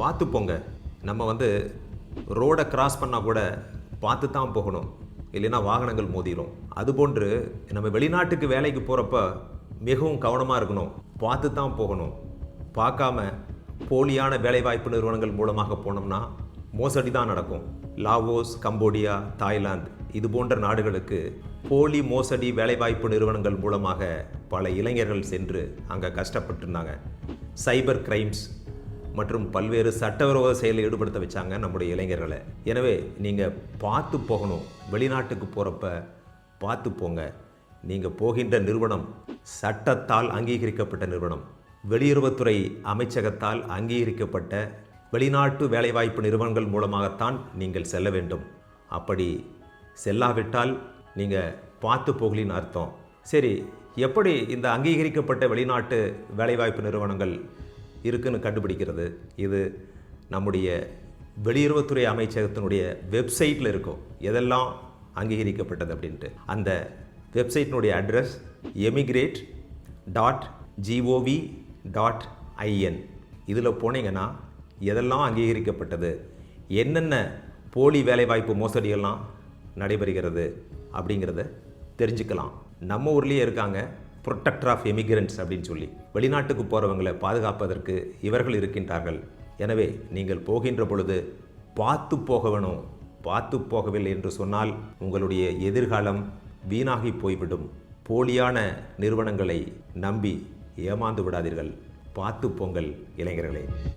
பார்த்து போங்க நம்ம வந்து ரோடை கிராஸ் பண்ணால் கூட பார்த்து தான் போகணும். இல்லைன்னா வாகனங்கள் மோதிடும் அதுபோன்று நம்ம வெளிநாட்டுக்கு வேலைக்கு போகிறப்ப மிகவும் கவனமாக இருக்கணும். பார்த்து தான் போகணும். பார்க்காம போலியான வேலைவாய்ப்பு நிறுவனங்கள் மூலமாக போனோம்னா மோசடி தான் நடக்கும். லாவோஸ் கம்போடியா தாய்லாந்து இது போன்ற நாடுகளுக்கு போலி மோசடி வேலைவாய்ப்பு நிறுவனங்கள் மூலமாக பல இளைஞர்கள் சென்று அங்கே கஷ்டப்பட்டிருந்தாங்க. சைபர் கிரைம்ஸ் மற்றும் பல்வேறு சட்டவிரோத செயலில் ஈடுபடுத்த வச்சாங்க நம்முடைய இளைஞர்களை. எனவே நீங்கள் பார்த்து போகணும். வெளிநாட்டுக்கு போகிறப்ப பார்த்து போங்க. நீங்கள் போகின்ற நிறுவனம் சட்டத்தால் அங்கீகரிக்கப்பட்ட நிறுவனம். வெளியுறவுத்துறை அமைச்சகத்தால் அங்கீகரிக்கப்பட்ட வெளிநாட்டு வேலைவாய்ப்பு நிறுவனங்கள் மூலமாகத்தான் நீங்கள் செல்ல வேண்டும். அப்படி செல்லாவிட்டால் நீங்கள் பார்த்து போகலின்னு அர்த்தம். சரி எப்படி இந்த அங்கீகரிக்கப்பட்ட வெளிநாட்டு வேலைவாய்ப்பு நிறுவனங்கள் இருக்குன்னு கண்டுபிடிக்கிறது. இது நம்முடைய வெளியுறவுத்துறை அமைச்சகத்தினுடைய வெப்சைட்டில் இருக்கும். எதெல்லாம் அங்கீகரிக்கப்பட்டது அப்படின்ட்டு. அந்த வெப்சைட்டினுடைய address emigrate dot G O V dot I N இதில் போனீங்கன்னா எதெல்லாம் அங்கீகரிக்கப்பட்டது? என்னென்ன போலி வேலைவாய்ப்பு மோசடியெல்லாம் நடைபெறுகிறது அப்படிங்கிறத தெரிஞ்சுக்கலாம். நம்ம ஊர்லேயே இருக்காங்க. புரொட்டக்டர் ஆஃப் எமிகிரண்ட்ஸ் அப்படின்னு சொல்லி வெளிநாட்டுக்கு போகிறவங்களை பாதுகாப்பதற்கு இவர்கள் இருக்கின்றார்கள். எனவே நீங்கள் போகின்ற பொழுது பார்த்து போக வேணும் பார்த்து போகவில்லை என்று சொன்னால் உங்களுடைய எதிர்காலம் வீணாகி போய்விடும். போலியான நிறுவனங்களை நம்பி ஏமாந்து விடாதீர்கள். பார்த்து போங்கள் இளைஞர்களே.